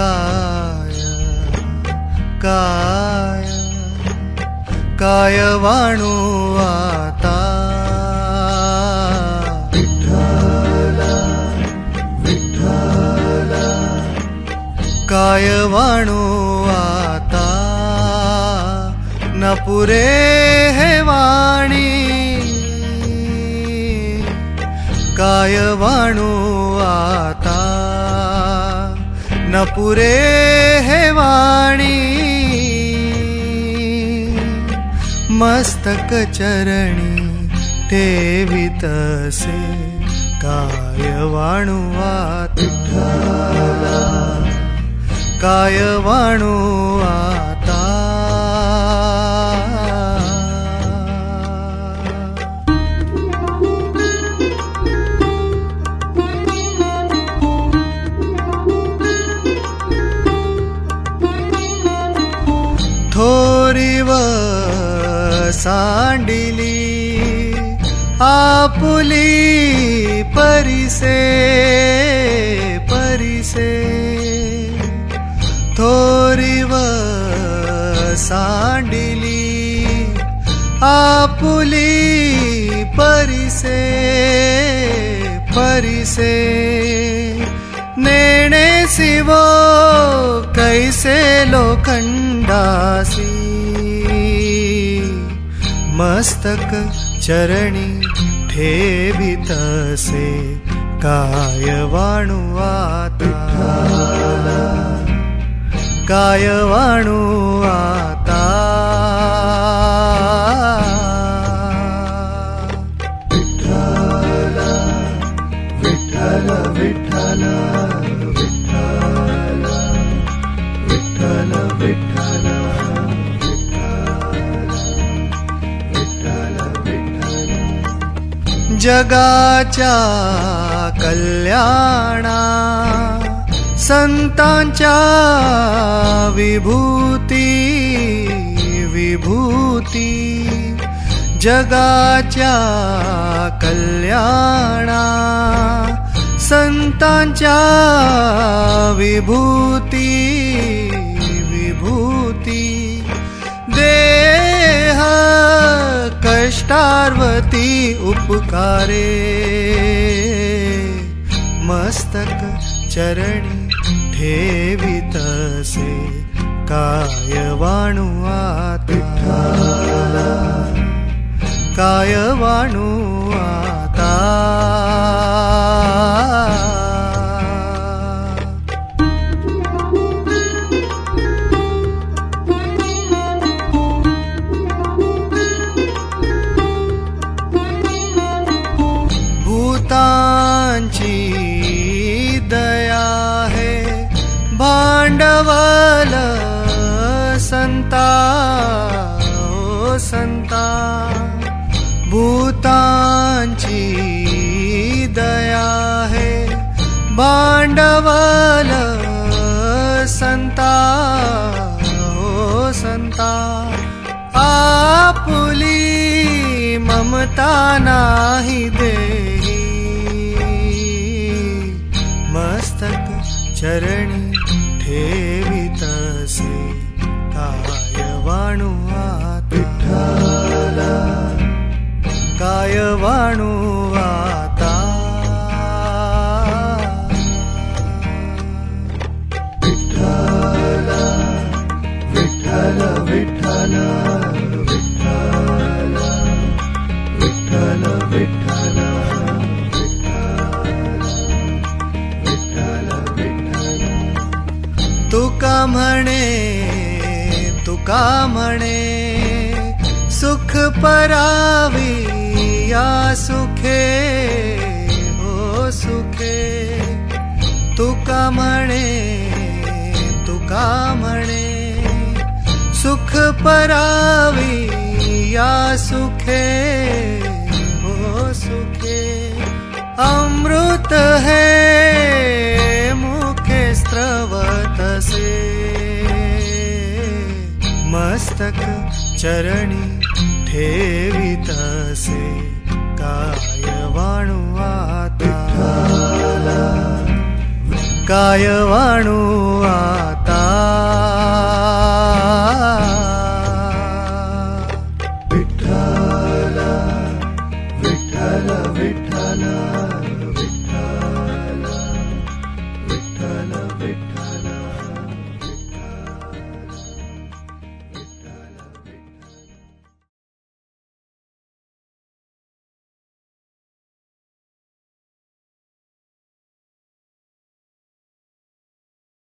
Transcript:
काय काय काय वाणू आता. विठ्ठला विठ्ठला काय वाणू आता. न पुरे हे वाणी काय वाणू आता. न पुरे हे वाणी। मस्तक चरणी ठेवितसे काय वाणू विठ्ठला काय वाणू सांडिली आपुली परिसे परिसे थोरीव सांडिली आपुली परिसे परिसे नेणे शिवो कैसे लोखंडासी मस्तक चरणी ठेवितसे काय वाणू जगाच्या कल्याणा संतांच्या विभूती विभूती जगाच्या कल्याणा संतांच्या विभूती कष्टार्वती उपकारे। मस्तक चरणी ठेवितसे काय वाणू आता काय ओ संता भूतांची दया है। भांडवल संता ओ संता आपुली ममता नाही देही। मस्तक चरणी ठेवितसे काय म्हणे तुका म्हणे सुख परावी या सुखे परावी या सुखे हो सुखे। अमृत है मुखे स्त्रवतसे मस्तक चरणी ठेवितसे काय वाणू आता। काय वाणू आता விட்டல விட்ட